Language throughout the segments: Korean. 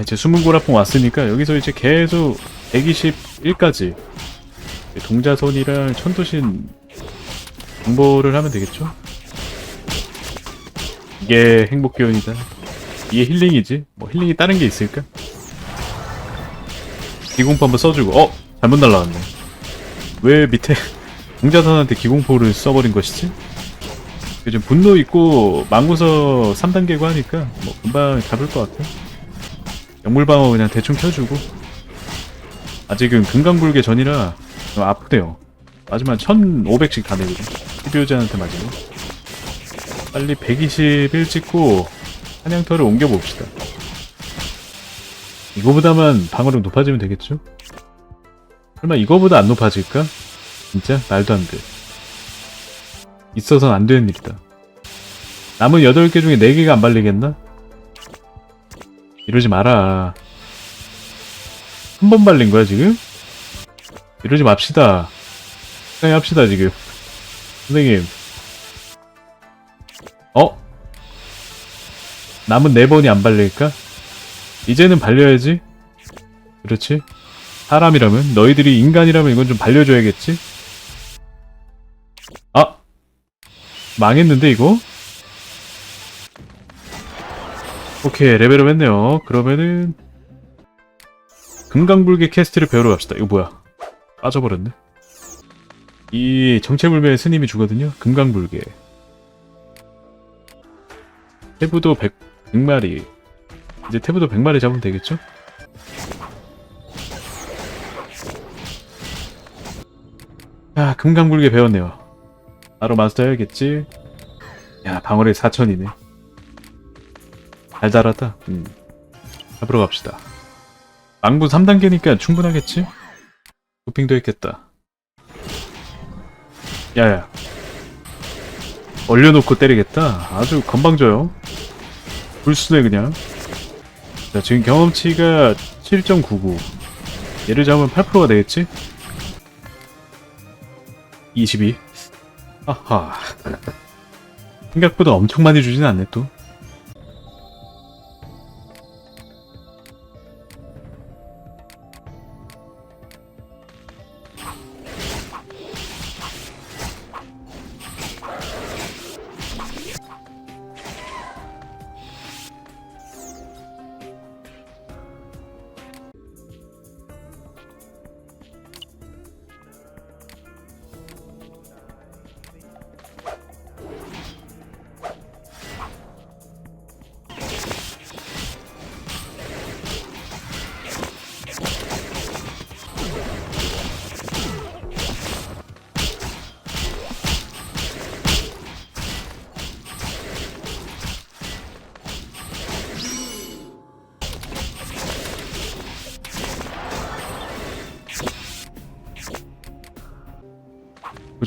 아 이제 숨은 고라풍 왔으니까 여기서 이제 계속 121까지 동자선이랑 천도신 정보를 하면 되겠죠? 이게 행복 기운이다. 이게 힐링이지. 뭐 힐링이 다른 게 있을까? 기공포 한번 써주고 어 잘못 날라왔네. 왜 밑에 동자선한테 기공포를 써버린 것이지? 요즘 분노 있고 망구서 3단계고 하니까 뭐 금방 잡을 것 같아. 영물방어 그냥 대충 켜주고 아직은 금강불개 전이라 좀 아프대요. 맞으면 1500씩 다 내거든. 히비오자한테 맞으면. 빨리 121 찍고 사냥터를 옮겨봅시다. 이거보다만 방어력 높아지면 되겠죠? 설마 이거보다 안 높아질까? 진짜? 말도 안 돼. 있어선 안 되는 일이다. 남은 8개 중에 4개가 안 발리겠나? 이러지 마라. 한 번 발린 거야, 지금? 이러지 맙시다. 적당히 합시다, 지금. 선생님. 어? 남은 4번이 안 발릴까? 이제는 발려야지. 그렇지? 사람이라면, 너희들이 인간이라면 이건 좀 발려줘야겠지? 아! 망했는데, 이거? 오케이, 레벨업 했네요. 그러면은, 금강불개 캐스트를 배우러 갑시다. 이거 뭐야? 빠져버렸네. 이 정체불명의 스님이 주거든요. 금강불개. 태부도 100, 100마리. 이제 태부도 100마리 잡으면 되겠죠? 아, 금강불개 배웠네요. 바로 마스터 해야겠지? 야, 방어력 4000이네. 잘 자랐다. 음. 잡으러 갑시다. 망부 3단계니까 충분하겠지? 도핑도 했겠다. 야야. 얼려놓고 때리겠다. 아주 건방져요. 불순해 그냥. 자, 지금 경험치가 7.99. 얘를 잡으면 8%가 되겠지? 22. 아하. 생각보다 엄청 많이 주진 않네 또.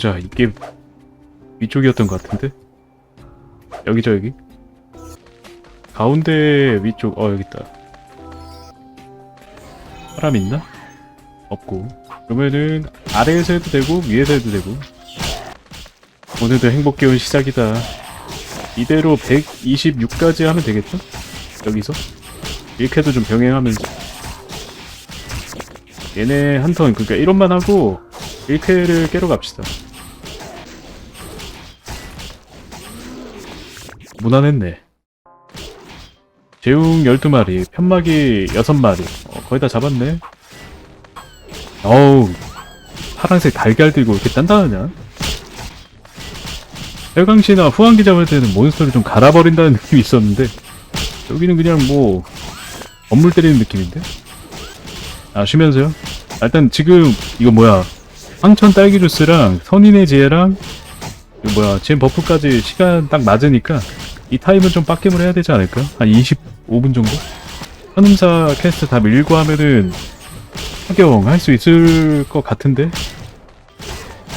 보자 이게 위쪽이었던 것 같은데? 여기죠 여기? 가운데 위쪽 어 여기 있다. 사람 있나? 없고. 그러면은 아래에서 해도 되고 위에서 해도 되고. 오늘도 행복 기운 시작이다. 이대로 126까지 하면 되겠죠? 여기서? 이렇게 해도 좀 병행하면서 얘네 한턴 그러니까 1원만 하고 1쾌를 깨러 갑시다. 무난했네. 재웅 12마리, 편막이 6마리. 어, 거의 다 잡았네. 어우, 파란색 달걀 들고 왜 이렇게 단단하냐? 해강시나 후한기 잡을 때는 몬스터를 좀 갈아버린다는 느낌이 있었는데, 여기는 그냥 뭐, 건물 때리는 느낌인데? 아, 쉬면서요? 아, 일단 지금, 이거 뭐야. 황천 딸기 주스랑 선인의 지혜랑 그 뭐야 지금 버프까지 시간 딱 맞으니까 이 타임은 좀 빡겜을 해야 되지 않을까? 한 25분 정도? 현음사 캐스트 다 밀고 하면은 합격 할수 있을 것 같은데?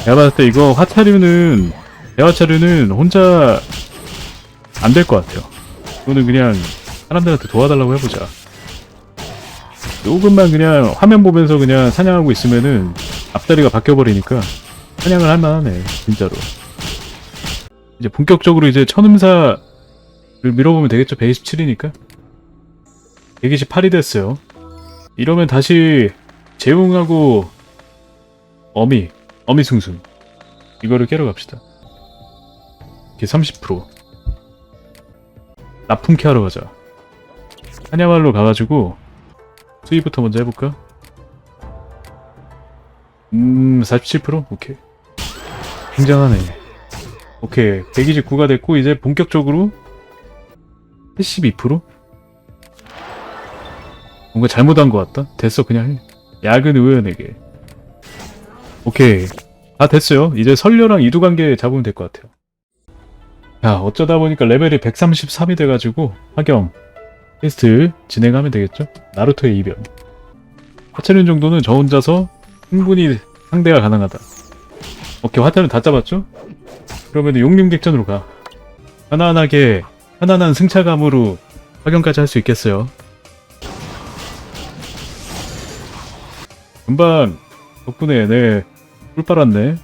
내가 봤을 때 이거 화차류는 대화차류는 혼자 안 될 것 같아요 이거는 그냥 사람들한테 도와달라고 해보자 조금만 그냥 화면 보면서 그냥 사냥하고 있으면은 앞다리가 바뀌어버리니까 사냥을 할만하네 진짜로 이제 본격적으로 이제 천음사를 밀어보면 되겠죠 127이니까 128이 됐어요. 이러면 다시 재웅하고 어미, 어미숭숭 이거를 깨러 갑시다. 이게 30% 납품케 하러 가자. 한야말로 가가지고 수위부터 먼저 해볼까? 음, 47%? 오케이. 굉장하네. 오케이. 129가 됐고, 이제 본격적으로 72%? 뭔가 잘못한 것 같다? 됐어, 그냥 해. 야근 의원에게. 오케이. 다 됐어요. 이제 설녀랑 이두관계 잡으면 될 것 같아요. 야, 어쩌다 보니까 레벨이 133이 돼가지고, 하경, 퀘스트 진행하면 되겠죠? 나루토의 이변. 하체는 정도는 저 혼자서 충분히 상대가 가능하다. 오케이, 화타는 다 잡았죠? 그러면 용림 객전으로 가. 편안하게, 편안한 승차감으로 확연까지 할 수 있겠어요. 금방 덕분에 네, 꿀 빨았네.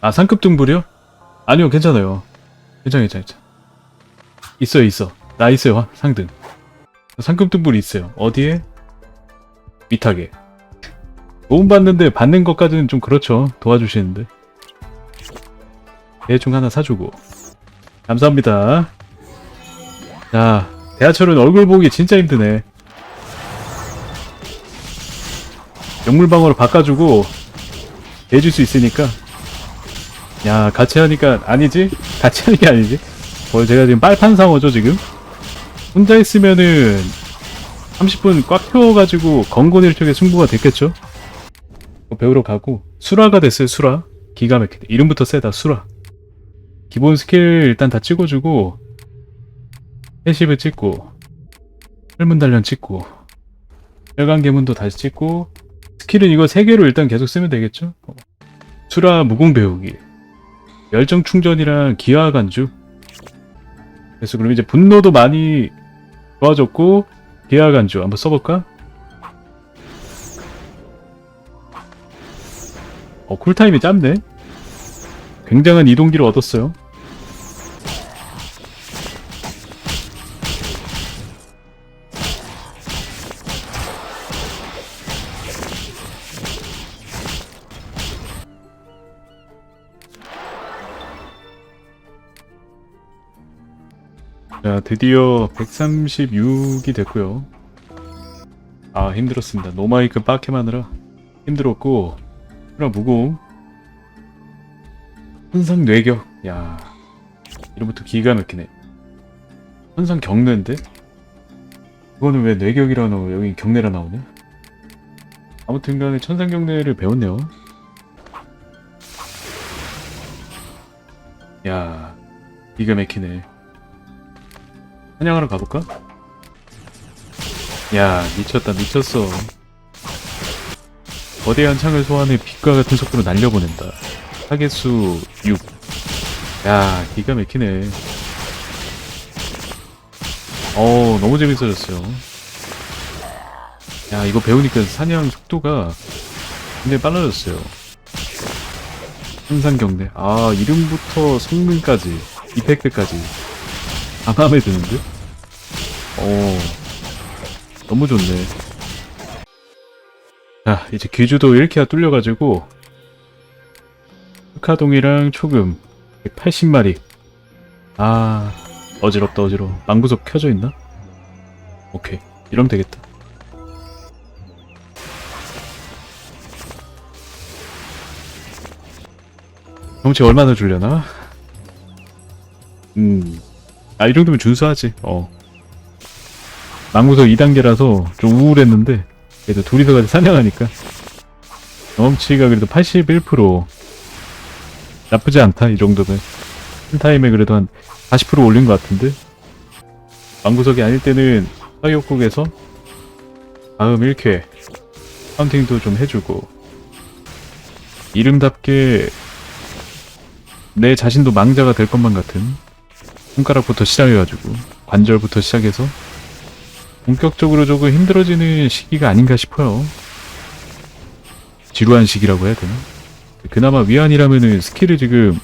아, 상급 등불이요? 아니요, 괜찮아요. 괜찮아, 괜찮아, 괜찮아. 있어요, 있어. 나 있어요, 화- 상등. 상급 등불이 있어요. 어디에? 위탁에. 도움받는데 받는 것까지는 좀 그렇죠. 도와주시는데. 대충 하나 사주고. 감사합니다. 자, 대하철은 얼굴 보기 진짜 힘드네. 영물방어로 바꿔주고 해줄 수 있으니까 야 같이 하니까 아니지? 같이 하는 게 아니지? 거의 제가 지금 빨판 상어죠 지금? 혼자 있으면은 30분 꽉 태워가지고 건곤일 쪽에 승부가 됐겠죠? 뭐 배우러 가고 수라가 됐어요 수라 기가 막히네 이름부터 세다 수라 기본 스킬 일단 다 찍어주고 패시브 찍고 철문 단련 찍고 혈관 계문도 다시 찍고 스킬은 이거 3개로 일단 계속 쓰면 되겠죠? 어. 수라 무공 배우기 열정 충전이랑 기하 간주 그래서 그럼 이제 분노도 많이 좋아졌고 기하 간주 한번 써볼까? 어 쿨타임이 짧네 굉장한 이동기를 얻었어요 자, 드디어 136이 됐고요. 아, 힘들었습니다. 노마이크 빡캠하느라 힘들었고, 그럼 무공. 현상 뇌격. 야, 이름부터 기가 막히네. 현상 경례인데? 그거는 왜 뇌격이라 나오고 여기 경례라 나오냐? 아무튼 간에 천상 경례를 배웠네요. 야, 기가 막히네. 사냥하러 가볼까? 야 미쳤다 미쳤어. 거대한 창을 소환해 빛과 같은 속도로 날려보낸다. 타겟수 6야 기가 막히네. 어 너무 재밌어졌어요. 야 이거 배우니까 사냥 속도가 굉장히 빨라졌어요. 항상 경례. 아 이름부터 성능까지 이펙트까지 다 마음에 드는데? 어 너무 좋네. 자 이제 귀주도 1키가 뚫려가지고 흑하동이랑 초금 180마리. 아 어지럽다 어지러워. 망구석 켜져 있나? 오케이. 이러면 되겠다. 경치 얼마나 줄려나? 음 아, 이 정도면 준수하지. 어. 망구석 2단계라서 좀 우울했는데, 그래도 둘이서 같이 사냥하니까. 경험치가 그래도 81%. 나쁘지 않다, 이 정도면. 풀타임에 그래도 한 40% 올린 것 같은데? 망구석이 아닐 때는 사이옥국에서 다음 1회 카운팅도 좀 해주고, 이름답게 내 자신도 망자가 될 것만 같은 손가락부터 시작해가지고 관절부터 시작해서 본격적으로 조금 힘들어지는 시기가 아닌가 싶어요. 지루한 시기라고 해야 되나? 그나마 위안이라면은 스킬을 지금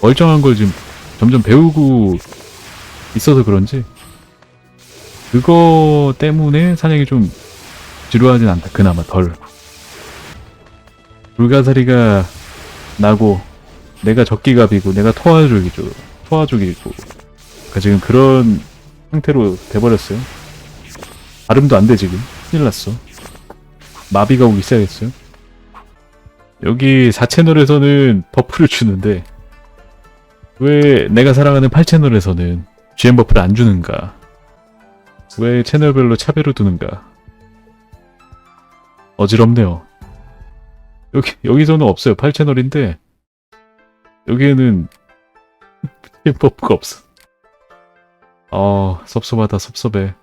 멀쩡한 걸 지금 점점 배우고 있어서 그런지 그거 때문에 사냥이 좀 지루하진 않다. 그나마 덜. 불가사리가 나고 내가 적기갑이고 내가 토화족이죠. 토화족이고 그러니까 지금 그런 상태로 돼버렸어요. 발음도 안 돼 지금. 큰일 났어. 마비가 오기 시작했어요. 여기 4채널에서는 버프를 주는데 왜 내가 사랑하는 8채널에서는 GM 버프를 안 주는가? 왜 채널별로 차별을 두는가? 어지럽네요. 여기 여기서는 없어요. 8채널인데 여기에는 버프가 없어. 어 섭섭하다 섭섭해.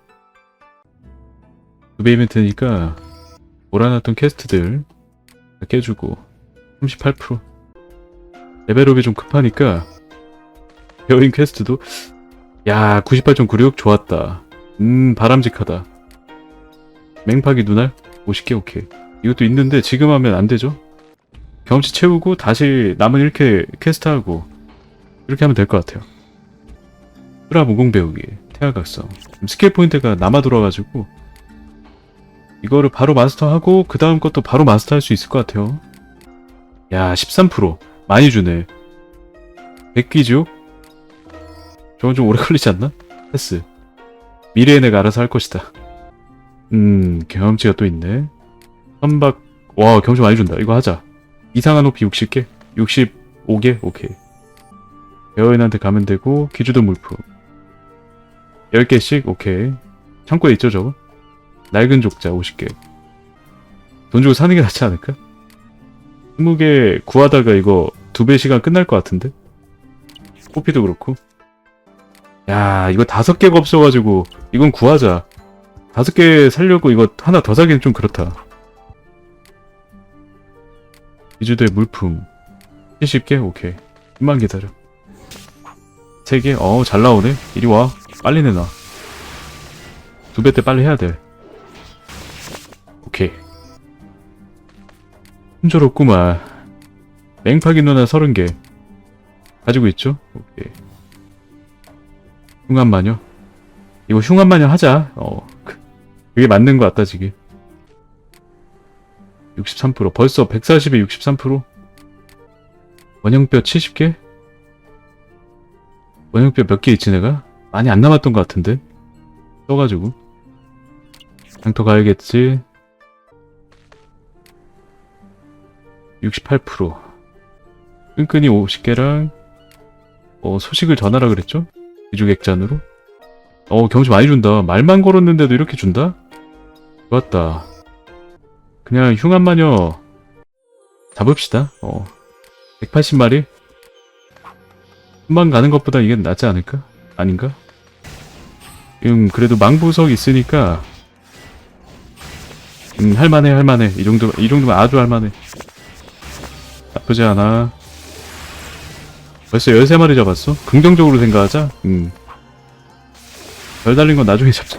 두 배 이벤트니까 몰아놨던 퀘스트들 다 깨주고 38% 레벨업이 좀 급하니까 배어인 퀘스트도 야 98.96 좋았다. 음 바람직하다. 맹파기 눈알 50개 오케이. 이것도 있는데 지금 하면 안 되죠? 경험치 채우고 다시 남은 이렇게 퀘스트하고 이렇게 하면 될 것 같아요 수라 무공 배우기 태아각성 스킬 포인트가 남아 돌아가지고 이거를 바로 마스터하고 그 다음 것도 바로 마스터할 수 있을 것 같아요. 야, 13% 많이 주네. 백기juk 저건 좀 오래 걸리지 않나? 패스. 미래에 내가 알아서 할 것이다. 음, 경험치가 또 있네. 선박, 와, 경험치 많이 준다. 이거 하자. 이상한 높이 60개? 65개? 오케이. 배어인한테 가면 되고, 기주도 물품. 10개씩? 오케이. 창고에 있죠, 저거? 낡은 족자 50개. 돈 주고 사는 게 낫지 않을까? 20개 구하다가 이거 두 배 시간 끝날 것 같은데? 호피도 그렇고. 야, 이거 다섯 개가 없어가지고, 이건 구하자. 다섯 개 살려고 이거 하나 더 사기는 좀 그렇다. 이주도의 물품. 70개? 오케이. 좀만 기다려. 3개? 어, 잘 나오네. 이리 와. 빨리 내놔. 두 배 때 빨리 해야 돼. 오케이. 순조롭구만. 맹파기 누나 30개. 가지고 있죠? 오케이. 흉한 마녀? 이거 흉한 마녀 하자. 어. 그- 그게 맞는 것 같다, 지금. 63%. 벌써 140에 63%? 원형뼈 70개? 원형뼈 몇 개 있지, 내가? 많이 안 남았던 것 같은데? 써가지고. 장터 가야겠지. 68% 끈끈이 50개랑 어, 소식을 전하라 그랬죠? 이주객잔으로 어 경치 많이 준다 말만 걸었는데도 이렇게 준다? 좋았다 그냥 흉한 마녀 잡읍시다 어 180마리 금방 가는 것보다 이게 낫지 않을까? 아닌가? 음 그래도 망부석 있으니까 음 할만해 할만해 이 정도 이 정도면 아주 할만해 나쁘지 않아. 벌써 13마리 잡았어? 긍정적으로 생각하자. 음. 별 달린 건 나중에 잡자.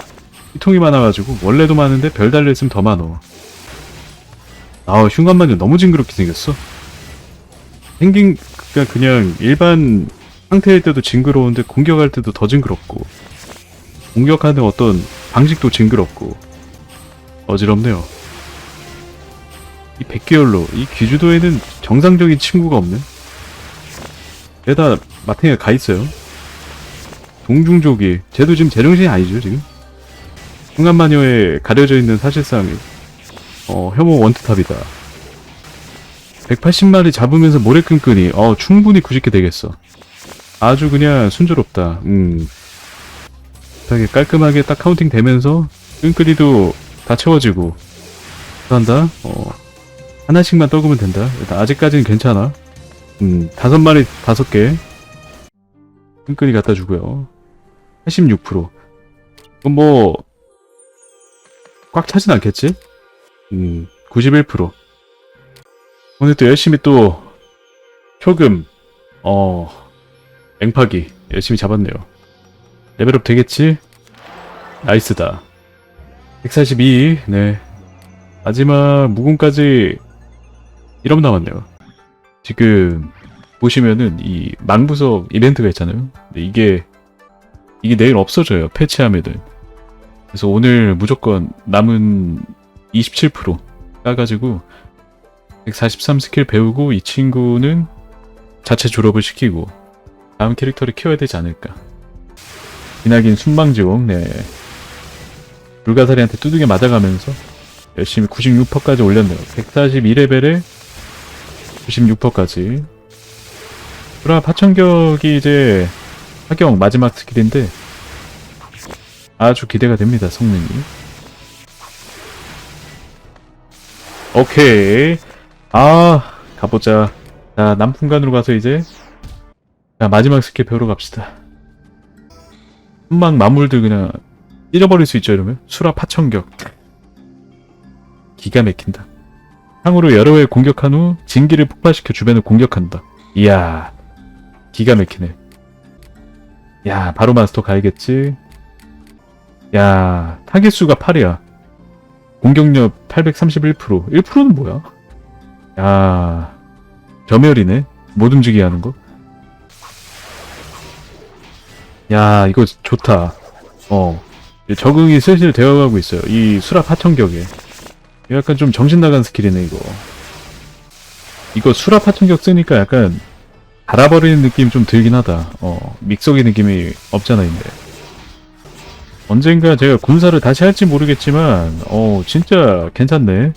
피통이 많아가지고, 원래도 많은데 별 달려있으면 더 많어. 아, 흉간만이 너무 징그럽게 생겼어. 생긴, 그니까 그냥 일반 상태일 때도 징그러운데 공격할 때도 더 징그럽고, 공격하는 어떤 방식도 징그럽고, 어지럽네요. 이 백계열로 이 귀주도에는 정상적인 친구가 없네. 얘다 마탱이가 가 있어요. 동중족이 쟤도 지금 제정신이 아니죠 지금. 순간마녀에 가려져 있는 사실상 어 혐오 원투탑이다. 180마리 잡으면서 모래끈끈이 어 충분히 90개 되겠어. 아주 그냥 순조롭다. 음. 되게 깔끔하게 딱 카운팅 되면서 끈끈이도 다 채워지고 한다. 어. 하나씩만 떨구면 된다. 일단 아직까지는 괜찮아. 음, 다섯 마리, 다섯 개. 끈끈이 갖다 주고요. 86%. 그럼 뭐, 꽉 차진 않겠지? 음, 91%. 오늘 또 열심히 또, 효금, 어, 앵파기, 열심히 잡았네요. 레벨업 되겠지? 나이스다. 142, 네. 마지막 무공까지 1업 남았네요. 지금 보시면은 이 망부석 이벤트가 있잖아요. 근데 이게 이게 내일 없어져요. 패치하면은. 그래서 오늘 무조건 남은 27% 까가지고 143 스킬 배우고 이 친구는 자체 졸업을 시키고 다음 캐릭터를 키워야 되지 않을까. 기나긴 순방지옥, 네. 불가사리한테 두둑에 맞아가면서 열심히 96%까지 올렸네요. 142레벨에 96%까지. 브라 파천격이 이제 하경 마지막 스킬인데 아주 기대가 됩니다, 성능이. 오케이. 아, 가보자. 자, 남풍관으로 가서 이제 자, 마지막 스킬 배우러 갑시다. 한방 마물들 그냥 찢어버릴 수 있죠, 이러면? 수라 파천격. 기가 막힌다. 향으로 여러 회 공격한 후 진기를 폭발시켜 주변을 공격한다. 이야, 기가 막히네. 야, 바로 마스터 가야겠지. 야, 타겟수가 8이야. 공격력 831%. 1%는 뭐야? 야, 점멸이네. 못 움직이게 하는 거. 야, 이거 좋다. 어. 적응이 슬슬 되어가고 있어요. 이 수랍 하천격에. 이거 약간 좀 정신 나간 스킬이네, 이거. 이거 수랍 하천격 쓰니까 약간 갈아버리는 느낌 좀 들긴 하다. 어, 믹서기 느낌이 없잖아, 근데. 언젠가 제가 군사를 다시 할지 모르겠지만, 어, 진짜 괜찮네.